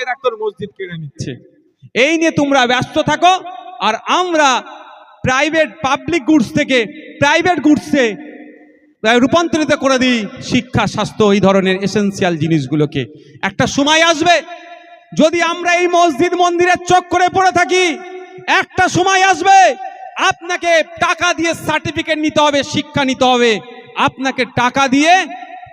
আজকে দেখ মসজিদ কেড়ে নিচ্ছে? এই নিয়ে তোমরা ব্যস্ত থাকো, আর আমরা প্রাইভেট পাবলিক গুডস থেকে প্রাইভেট গুডসে রূপান্তরিত করে দিই শিক্ষা, স্বাস্থ্য, এই ধরনের এসেন্সিয়াল জিনিসগুলোকে। একটা সময় আসবে, যদি আমরা এই মসজিদ মন্দিরের চোখ করে পড়ে থাকি, একটা সময় আসবে, আপনাকে টাকা দিয়ে সার্টিফিকেট নিতে হবে, শিক্ষা নিতে হবে। আপনাকে টাকা দিয়ে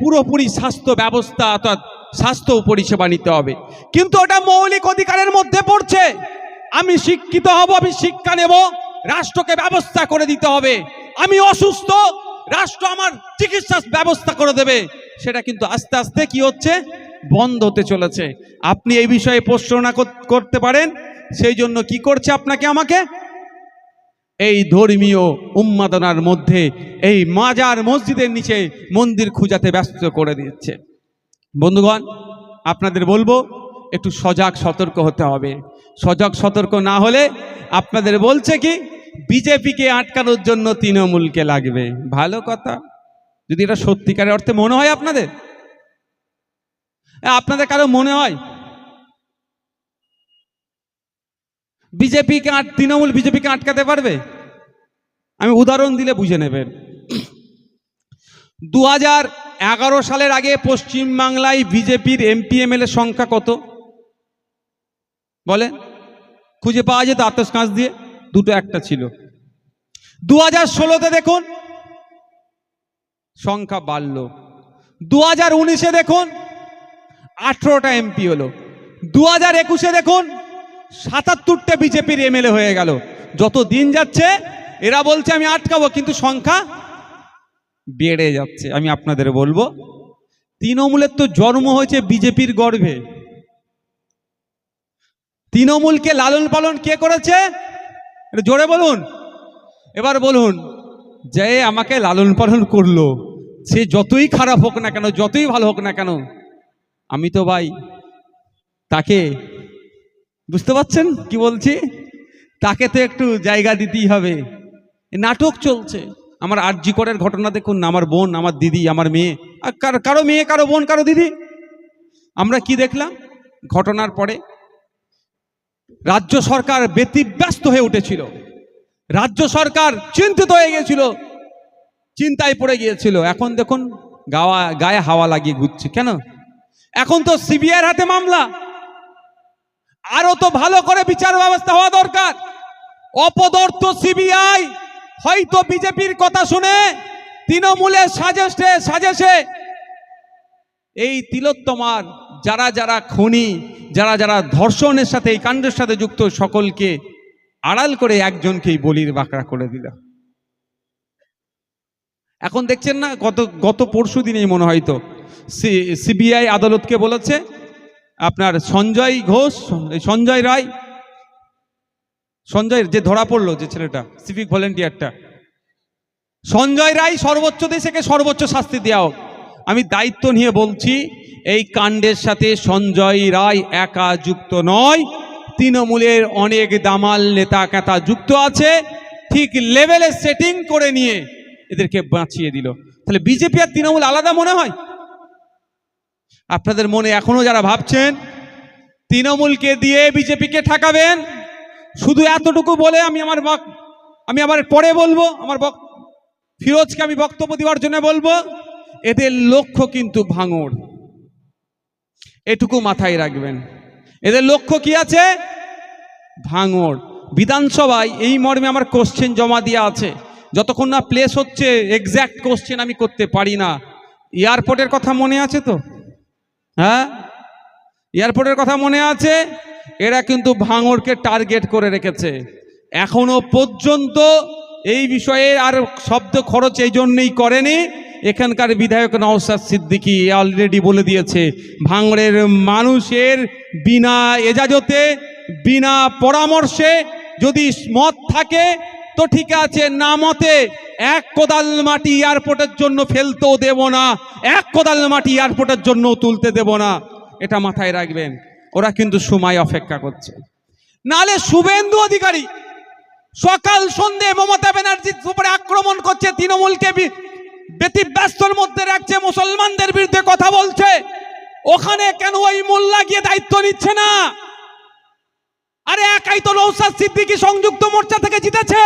পুরোপুরি স্বাস্থ্য ব্যবস্থা অর্থাৎ স্বাস্থ্য পরিষেবা নিতে হবে। কিন্তু ওটা মৌলিক অধিকারের মধ্যে পড়ছে। আমি শিক্ষিত হব, আমি শিক্ষা নেব, রাষ্ট্রকে ব্যবস্থা করে দিতে হবে। আমি অসুস্থ, রাষ্ট্র আমার চিকিৎসা ব্যবস্থা করে দেবে। সেটা কিন্তু আস্তে আস্তে কি হচ্ছে? বন্ধ হতে চলেছে। আপনি এই বিষয়ে প্রশ্ননা করতে পারেন। সেই জন্য কি করছে আপনাকে আমাকে? এই ধর্মীয় উন্মাদনার মধ্যে এই মাজার মসজিদের নিচে মন্দির খুঁজাতে ব্যস্ত করে দিচ্ছে বন্ধুগণ, আপনাদের বলব, একটু সজাগ, সতর্ক হতে হবে। সজাগ, সতর্ক না হলে আপনাদের বলছে কি, বিজেপিকে আটকানোর জন্য তৃণমূলকে লাগবে। ভালো কথা। যদি এটা সত্যিকারের অর্থে মনে হয় আপনাদের? আপনাদের কারও মনে হয়? বিজেপিকে আট, তৃণমূল বিজেপিকে আটকাতে পারবে? আমি উদাহরণ দিলে বুঝে নেবেন। দু হাজার এগারো সালের আগে পশ্চিমবাংলায় বিজেপির এমপি, এমএলএ সংখ্যা কত? বলে খুঁজে পাওয়া যেত আতস কাঁচ দিয়ে। দুটো একটা ছিল। দু হাজার ষোলোতে দেখুন, সংখ্যা বাড়ল। দু হাজার উনিশে দেখুন, আঠেরোটা এমপি হলো। দু হাজার একুশে দেখুন, সাতাত্তরটা বিজেপির এমএলএ হয়ে গেল। যত দিন যাচ্ছে, এরা বলছে আমি আটকাবো, কিন্তু সংখ্যা বেড়ে যাচ্ছে, আমি আপনাদের বলব। তৃণমূলের তো জন্ম হয়েছে বিজেপির গর্ভে। তৃণমূলকে লালন পালন কে করেছে? একটু জোরে বলুন। এবার বলুন, যে আমাকে লালন পালন করল, সে যতই খারাপ হোক না কেন, যতই ভালো হোক না কেন, আমি তো ভাই তাকে, বুঝতে পারছেন কি বলছি? তাকে তো একটু জায়গা দিতেই হবে। নাটক চলছে। আমার আরজি করের ঘটনা দেখুন না আমার বোন, আমার দিদি, আমার মেয়ে। কারও মেয়ে, কারও বোন, কারও দিদি? আমরা কি দেখলাম? ঘটনার পরে রাজ্য সরকার ব্যতিব্যস্ত হয়ে উঠেছিল। রাজ্য সরকার চিন্তিত হয়ে গিয়েছিল। চিন্তায় পড়ে গিয়েছিল। এখন দেখুন, গাওয়া, গায়ে হাওয়া লাগিয়ে ঘুরছে। কেন? এখন তো সিবিআইয়ের হাতে মামলা। আরও তো ভালো করে বিচার ব্যবস্থা হওয়া দরকার। অপদর্থ সিবিআই হয়তো বিজেপির কথা শুনে তৃণমূলের সাজেস্টে সাজেশে। এই তিলোত্তমার যারা যারা খুনি, যারা যারা ধর্ষণের সাথে, এই কাণ্ডের সাথে যুক্ত, সকলকে আড়াল করে একজনকেই বলির বাঁকড়া করে দিল। এখন দেখছেন না, গত গত পরশু দিনেই মনে হয় হয়তো সিবিআই আদালতকে বলেছে, আপনার সঞ্জয় ঘোষ, সঞ্জয় রায় সঞ্জয় যে ধরা পড়ল যে ছেলেটা সিভিক ভলেন্টিয়ারটা সঞ্জয় রায় সর্বোচ্চ দেশেকে সর্বোচ্চ শাস্তি দেওয়া হোক। আমি দায়িত্ব নিয়ে বলছি, এই কাণ্ডের সাথে সঞ্জয় রায় একা যুক্ত নয়, তৃণমূলের অনেক দামাল নেতা কেতা যুক্ত আছে, ঠিক লেভেলে সেটিং করে নিয়ে এদেরকে বাঁচিয়ে দিল। তাহলে বিজেপি আর তৃণমূল আলাদা মনে হয়? আপনাদের মনে এখনও যারা ভাবছেন, তৃণমূলকে দিয়ে বিজেপিকে ঠেকাবেন শুধু এতটুকু বলে আমি আমার আমি আবার পরে বলব, আমার বক ফিরোজকে আমি বক্তব্য দেওয়ার জন্য বলব, এদের লক্ষ্য কিন্তু ভাঙড়। এটুকু মাথায় রাখবেন। এদের লক্ষ্য কি আছে? ভাঙড়। বিধানসভায় এই মর্মে আমার কোশ্চেন জমা দেওয়া আছে। যতক্ষণ না প্লেস হচ্ছে এক্স্যাক্ট কোশ্চেন আমি করতে পারি না। এয়ারপোর্টের কথা মনে আছে তো? হ্যাঁ? এয়ারপোর্টের কথা মনে আছে? এরা কিন্তু ভাঙড়কে টার্গেট করে রেখেছে। এখনও পর্যন্ত এই বিষয়ে আর শব্দ খরচ এই জন্যই করেনি। এখানকার বিধায়ক নওসাদ সিদ্দিকী অলরেডি বলে দিয়েছে, ভাঙড়ের মানুষের বিনা এজাজতে, বিনা পরামর্শে যদি মত থাকে, তো ঠিক আছে, না মতে এক কোদাল মাটি এয়ারপোর্টের জন্য ফেলতেও দেব না, এক কোদাল মাটি এয়ারপোর্টের জন্য তুলতে দেব না। এটা মাথায় রাখবেন। ওরা কিন্তু সময় অপেক্ষা করছে। নালে শুভেন্দু অধিকারী সকাল সন্ধে মমতা ব্যানার্জির উপরে আক্রমণ করছে, তৃণমূলকে ব্যতিব্যস্তর মধ্যে রাখছে, মুসলমানদের বিরুদ্ধে কথা বলছে। ওখানে কেন ওই মোল্লা গিয়ে দায়িত্ব নিচ্ছে না? আরে একাই তো নৌসাদ সিদ্দিকি সংযুক্ত মোর্চা থেকে জিতেছে।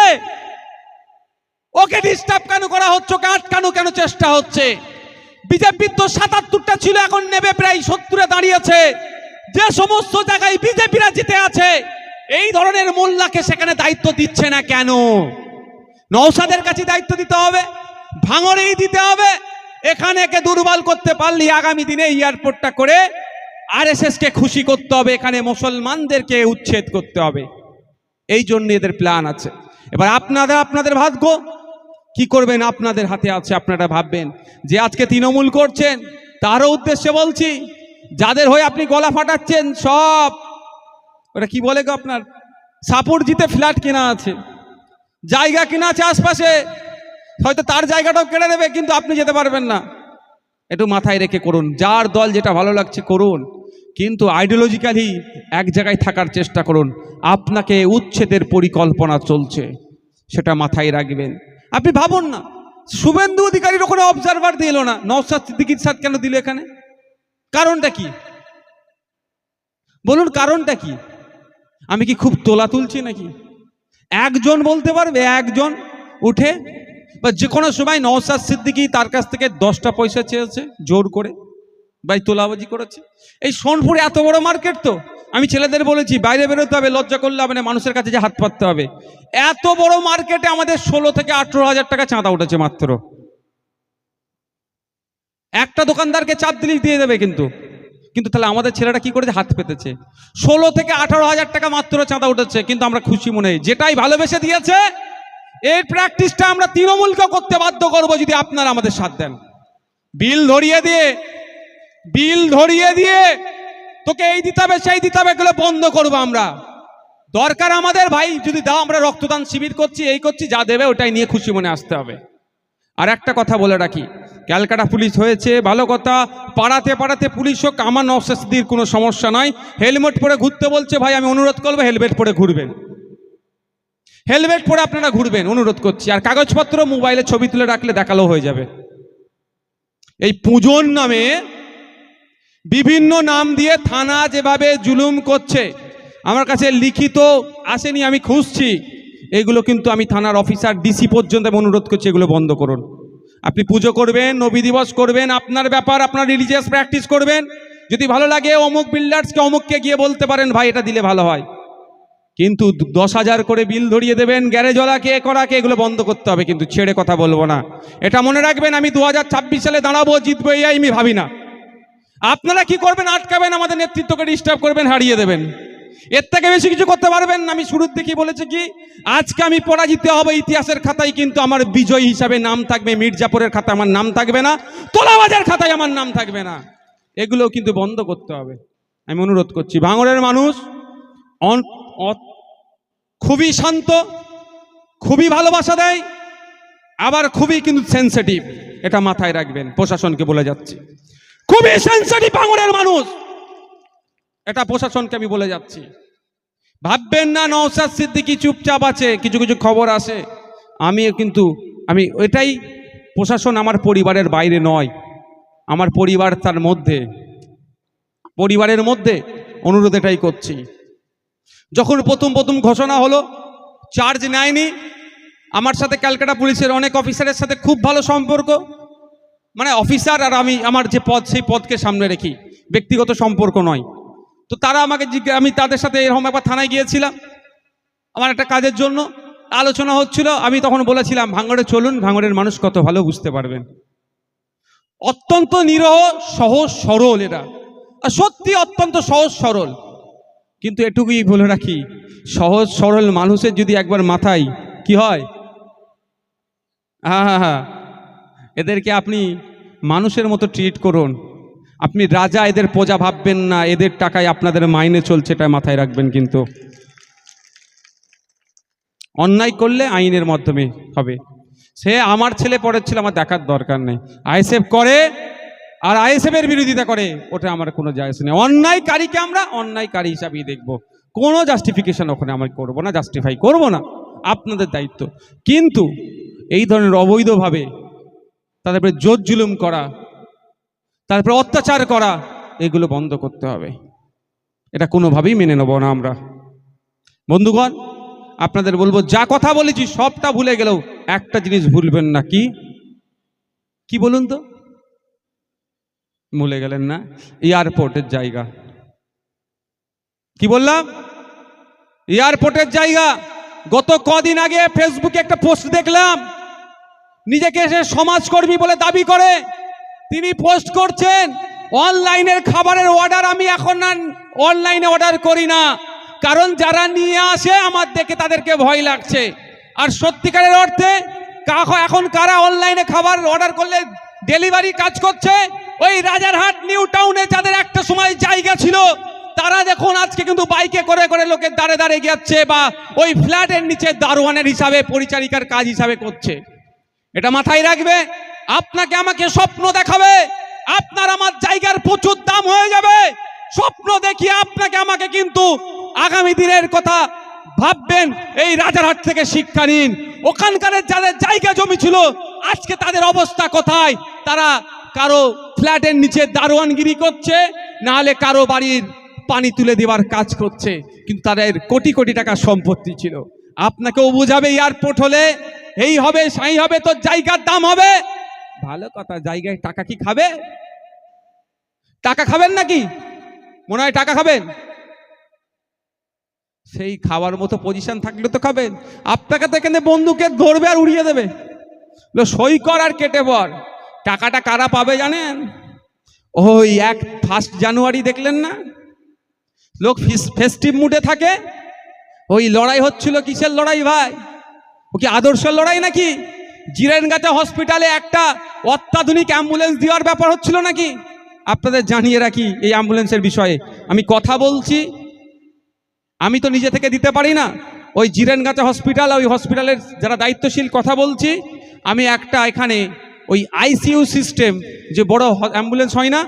ওকে ডিস্টার্ব কেন করা হচ্ছে, ওকে আটকানো কেন চেষ্টা হচ্ছে? বিজেপির তো সাতাত্তরটা ছিল, এখন নেবে প্রায় সত্তরে দাঁড়িয়েছে। যে সমস্ত জায়গায় বিজেপিরা জিতে আছে, এই ধরনের মোল্লাকে সেখানে দায়িত্ব দিচ্ছে না কেন? নৌসাদের কাছে দায়িত্ব দিতে হবে ভাঙরেই দিতে হবে। এখানে একে দুর্বল করতে পারলে আগামী দিনে এয়ারপোর্টটা করে আরএসএস কে খুশি করতে হবে, এখানে মুসলমানদেরকে উচ্ছেদ করতে হবে। এই জন্য এদের প্ল্যান আছে। এবার আপনারা আপনাদের ভাগ্য, কি করবেন আপনাদের হাতে আছে, আপনারা ভাববেন। যে আজকে তৃণমূল করছেন, তারও উদ্দেশ্যে বলছি যাদের হয়ে আপনি গলা ফাটাচ্ছেন, সব। ওটা কি বলে গো আপনার? সাপুর জিতে ফ্ল্যাট কেনা আছে। জায়গা কেনা আছে আশপাশে। হয়তো তার জায়গাটাও কেড়ে নেবে, কিন্তু আপনি যেতে পারবেন না। একটু মাথায় রেখে করুন। যার দল যেটা ভালো লাগছে, করুন। কিন্তু আইডিওলজিক্যালি এক জায়গায় থাকার চেষ্টা করুন। আপনাকে উচ্ছেদের পরিকল্পনা চলছে, সেটা মাথায় রাখবেন। আপনি ভাবুন না, শুভেন্দু অধিকারীর ওখানে অবজারভার দিল না। নওসাদ সিদ্দিকির সাথ কেন দিল এখানে? কারণটা কি? বলুন কারণটা কি? আমি কি খুব তোলা তুলছি নাকি? একজন বলতে পারবে, একজন উঠে বা যে কোনো সময় নওসাদ সিদ্দিকি তার কাছ থেকে দশটা পয়সা চেয়েছে জোর করে, ভাই তোলাবাজি করেছে। এই সোনপুরে এত বড় মার্কেট তো, আমি ছেলেদের বলেছি, বাইরে বেরোতে হবে, লজ্জা করলে হবে না, মানুষের কাছে যে হাত পাততে হবে। এত বড় মার্কেটে আমাদের ষোলো থেকে আঠেরো হাজার টাকা চাঁদা উঠেছে মাত্র। একটা দোকানদারকে চাপ দিলেই দিয়ে দেবে কিন্তু। কিন্তু তাহলে আমাদের ছেলেটা কি করেছে? হাত পেতেছে। ষোলো থেকে আঠারো হাজার টাকা মাত্র চাঁদা উঠেছে, কিন্তু আমরা খুশি মনে হয় যেটাই ভালোবেসে দিয়েছে এই প্র্যাকটিসটা আমরা তৃণমূলকে করতে বাধ্য করব যদি আপনারা আমাদের সাথ দেন। বিল ধরিয়ে দিয়ে, বিল ধরিয়ে দিয়ে, তোকে এই দিতে হবে, সেই দিতে হবে, এগুলো বন্ধ করব আমরা। দরকার আমাদের ভাই, যদি দাও, আমরা রক্তদান শিবির করছি, এই করছি, যা দেবে, ওটাই নিয়ে খুশি মনে আসতে হবে। আর একটা কথা বলে রাখি, ক্যালকাটা পুলিশ হয়েছে, ভালো কথা, পাড়াতে পাড়াতে পুলিশ হোক, আমার নবশাস্তির কোনো সমস্যা নয়। হেলমেট পরে ঘুরতে বলছে, ভাই, আমি অনুরোধ করব, হেলমেট পরে ঘুরবেন। হেলমেট পরে আপনারা ঘুরবেন, অনুরোধ করছি। আর কাগজপত্র মোবাইলে ছবি তুলে রাখলে দেখাল হয়ে যাবে। এই পুজোর নামে বিভিন্ন নাম দিয়ে থানা যেভাবে জুলুম করছে, আমার কাছে লিখিত আসেনি, আমি খুঁজছি। এগুলো কিন্তু আমি থানার অফিসার ডিসি পর্যন্ত আমি অনুরোধ করছি এগুলো বন্ধ করুন। আপনি পুজো করবেন, নবী দিবস করবেন, আপনার ব্যাপার, আপনার রিলিজিয়াস প্র্যাকটিস করবেন। যদি ভালো লাগে অমুক বিল্ডার্সকে অমুককে গিয়ে বলতে পারেন, ভাই, এটা দিলে ভালো হয়। কিন্তু দশ হাজার করে বিল ধরিয়ে দেবেন গ্যারেজওয়ালাকে এ করাকে, এগুলো বন্ধ করতে হবে। কিন্তু ছেড়ে কথা বলব না। এটা মনে রাখবেন, আমি দু হাজার ছাব্বিশ সালে দাঁড়াবো, জিতবো, এই আমি ভাবি না। আপনারা কি করবেন, আটকাবেন, আমাদের নেতৃত্বকে ডিস্টার্ব করবেন, হারিয়ে দেবেন। এর থেকে বেশি কিছু করতে পারবেন না। আমি শুরুর থেকে বলেছি কি, আজকে আমি পরাজিত হব ইতিহাসের খাতায়, কিন্তু আমার বিজয়ী হিসাবে নাম থাকবে মির্জাপুরের খাতায়, আমার নাম থাকবে না। তোলাবাজার খাতায় আমার নাম থাকবে না। এগুলো কিন্তু বন্ধ করতে হবে। আমি অনুরোধ করছি, ভাঙড়ের মানুষ খুবই শান্ত, খুবই ভালোবাসা দেয়, আবার খুবই কিন্তু সেন্সিটিভ এটা মাথায় রাখবেন, প্রশাসনকে বলে যাচ্ছি। খুবই সেন্সিটিভ ভাঙড়ের মানুষ। এটা প্রশাসনকে আমি বলে যাচ্ছি। ভাববেন না নওসাদ সিদ্দিকি চুপচাপ আছে, কিছু কিছু খবর আসে। আমি কিন্তু, আমি এটাই, প্রশাসন আমার পরিবারের বাইরে নয়। আমার পরিবার তার মধ্যে। পরিবারের মধ্যে অনুরোধ এটাই করছি। যখন প্রথম প্রথম ঘোষণা হলো চার্জ নেয়নি, আমার সাথে ক্যালকাটা পুলিশের অনেক অফিসারের সাথে খুব ভালো সম্পর্ক। মানে অফিসার আর আমি, আমার যে পদ, সেই পদকে সামনে রেখি। ব্যক্তিগত সম্পর্ক নয়। তো তারা আমাকে জিজ্ঞা, আমি তাদের সাথে এরকম একবার থানায় গিয়েছিলাম। আমার একটা কাজের জন্য আলোচনা হচ্ছিল। আমি তখন বলেছিলাম, ভাঙড়ে চলুন, ভাঙড়ের মানুষ কত ভালো বুঝতে পারবেন। অত্যন্ত নিরহ, সহজ, সরল এরা। আর সত্যি অত্যন্ত সহজ, সরল। কিন্তু এটুকুই বলে রাখি, সহজ, সরল মানুষের যদি একবার মাথায় কি হয়? হ্যাঁ হ্যাঁ হ্যাঁ। এদেরকে আপনি মানুষের মতো ট্রিট করুন। আপনি রাজা, এদের প্রজা ভাববেন না, এদের টাকায় আপনাদের মাইনে চলছে, এটা মাথায় রাখবেন কিন্তু। অন্যায় করলে আইনের মাধ্যমে হবে। সে আমার ছেলে পরের ছিল, আমার দেখার দরকার নেই। আইএসএফ করে, আর আইএসএফ এর বিরোধিতা করে, ওটা আমার কোনো আসে নেই। অন্যায়কারীকে আমরা অন্যায়কারী হিসাবেই দেখব। কোনো জাস্টিফিকেশন ওখানে আমরা করব না জাস্টিফাই করব না। আপনাদের দায়িত্ব। কিন্তু এই ধরনের অবৈধভাবে তাদের জোর জুলুম করা তারপরে অত্যাচার করা, এগুলো বন্ধ করতে হবে। এটা কোনোভাবেই মেনে নেব না আমরা। বন্ধুগণ, আপনাদের বলব, যা কথা বলেছি সবটা ভুলে গেলেও একটা জিনিস ভুলবেন না। কি? কি বলুন তো? ভুলে গেলেন না? এয়ারপোর্টের জায়গা। কি বললাম? এয়ারপোর্টের জায়গা। গত কদিন আগে ফেসবুকে একটা পোস্ট দেখলাম। নিজেকে সে সমাজকর্মী বলে দাবি করে। তিনি পোস্ট করছেন অনলাইনের খাবারের অর্ডার আমি এখন আর অনলাইনে অর্ডার করি না। কারণ যারা নিয়ে আসে, আমার দেখে তাদেরকে ভয় লাগছে। আর সত্যিকারের অর্থে এখন কারা অনলাইনে খাবার অর্ডার করলে ডেলিভারি কাজ করছে? ওই রাজারহাট নিউ টাউনে যাদের একটা সময় জায়গা ছিল, তারা দেখুন আজকে কিন্তু বাইকে করে করে লোকের দাঁড়ে দাঁড়ে যাচ্ছে বা ওই ফ্ল্যাটের নিচে দারোয়ানের হিসাবে, পরিচারিকার কাজ হিসাবে করছে। এটা মাথায় রাখবে। আপনাকে আমাকে স্বপ্ন দেখাবে। আপনার আমার জায়গার প্রচুর দাম হয়ে যাবে। স্বপ্ন দেখিয়ে আপনাকে আমাকে কিন্তু আগামী দিনের কথা ভাববেন। এই রাজারহাট থেকে শিক্ষা নিন। ওখানকার যাদের জায়গা জমি ছিল, আজকে তাদের অবস্থা কোথায়? তারা কারও ফ্ল্যাটের নিচে দারোয়ানগিরি করছে, নাহলে কারও বাড়ির পানি তুলে দেওয়ার কাজ করছে। কিন্তু তাদের কোটি কোটি টাকা সম্পত্তি ছিল। আপনাকেও বুঝাবে এয়ারপোর্ট হলে, এই হবে, সাই হবে তো জায়গার দাম হবে। ভালো কথা, জায়গায় টাকা কি খাবে? টাকা খাবেন নাকি? মনে হয় টাকা খাবেন। সেই খাওয়ার মতো পজিশন থাকলে তো খাবেন। আপনাকে তো এখানে বন্দুকে ধরবে আর উড়িয়ে দেবে। সই কর আর কেটে পর। টাকাটা কারা পাবে জানেন? ওই এক ফার্স্ট জানুয়ারি দেখলেন না? লোক ফেস্টিভ মুডে থাকে। ওই লড়াই হচ্ছিল কিসের লড়াই ভাই? ও কি আদর্শের লড়াই নাকি? জিরেনগাছা হসপিটালে একটা অত্যাধুনিক অ্যাম্বুলেন্স দেওয়ার ব্যাপার হচ্ছিল নাকি? আপনাদের জানিয়ে রাখি এই অ্যাম্বুলেন্সের বিষয়ে। আমি কথা বলছি, আমি তো নিজে থেকে দিতে পারি না। ওই জিরেনগাছা হসপিটাল ওই হসপিটালের যারা দায়িত্বশীল কথা বলছি, আমি একটা এখানে ওই আইসিইউ সিস্টেম যে বড় অ্যাম্বুলেন্স হয় না,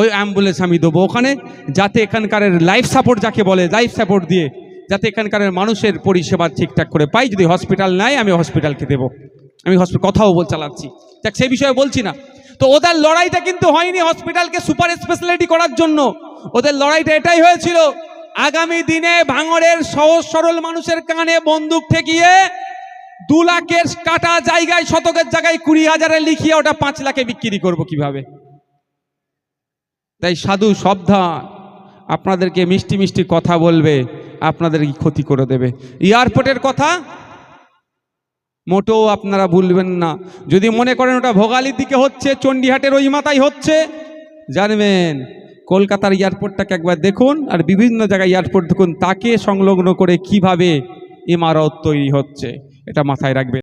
ওই অ্যাম্বুলেন্স আমি দেবো ওখানে, যাতে এখানকার লাইফ সাপোর্ট যাকে বলে লাইফ সাপোর্ট দিয়ে যাতে এখানকার মানুষের পরিষেবা ঠিকঠাক করে পাই। যদি হসপিটাল নাই, আমি হসপিটালকে দেবো। আমি হসপিটাল কথাও বল চালাচ্ছি। দেখ সেই বিষয়ে বলছি না। তো ওদের লড়াইটা কিন্তু হয়নি হসপিটালকে সুপার স্পেশালিটি করার জন্য। ওদের লড়াইটা এটাই হয়েছিল, আগামী দিনে ভাঙড়ের সহজ সরল মানুষের কানে বন্দুক ঠেকিয়ে দু লাখের কাটা জায়গায়, শতকের জায়গায় কুড়ি হাজারে লিখিয়ে ওটা পাঁচ লাখে বিক্রি করব কীভাবে? তাই সাধু সাবধান। আপনাদেরকে মিষ্টি মিষ্টি কথা বলবে। আপনাদের ক্ষতি করে দেবে। এয়ারপোর্টের কথা মোটেও আপনারা ভুলবেন না। যদি মনে করেন ওটা ভোগালির দিকে হচ্ছে, চণ্ডীহাটের ওই মাথায় হচ্ছে, জানবেন কলকাতার এয়ারপোর্টটাকে একবার দেখুন আর বিভিন্ন জায়গায় এয়ারপোর্ট দেখুন, তাকে সংলগ্ন করে কীভাবে ইমারত তৈরি হচ্ছে, এটা মাথায় রাখবেন।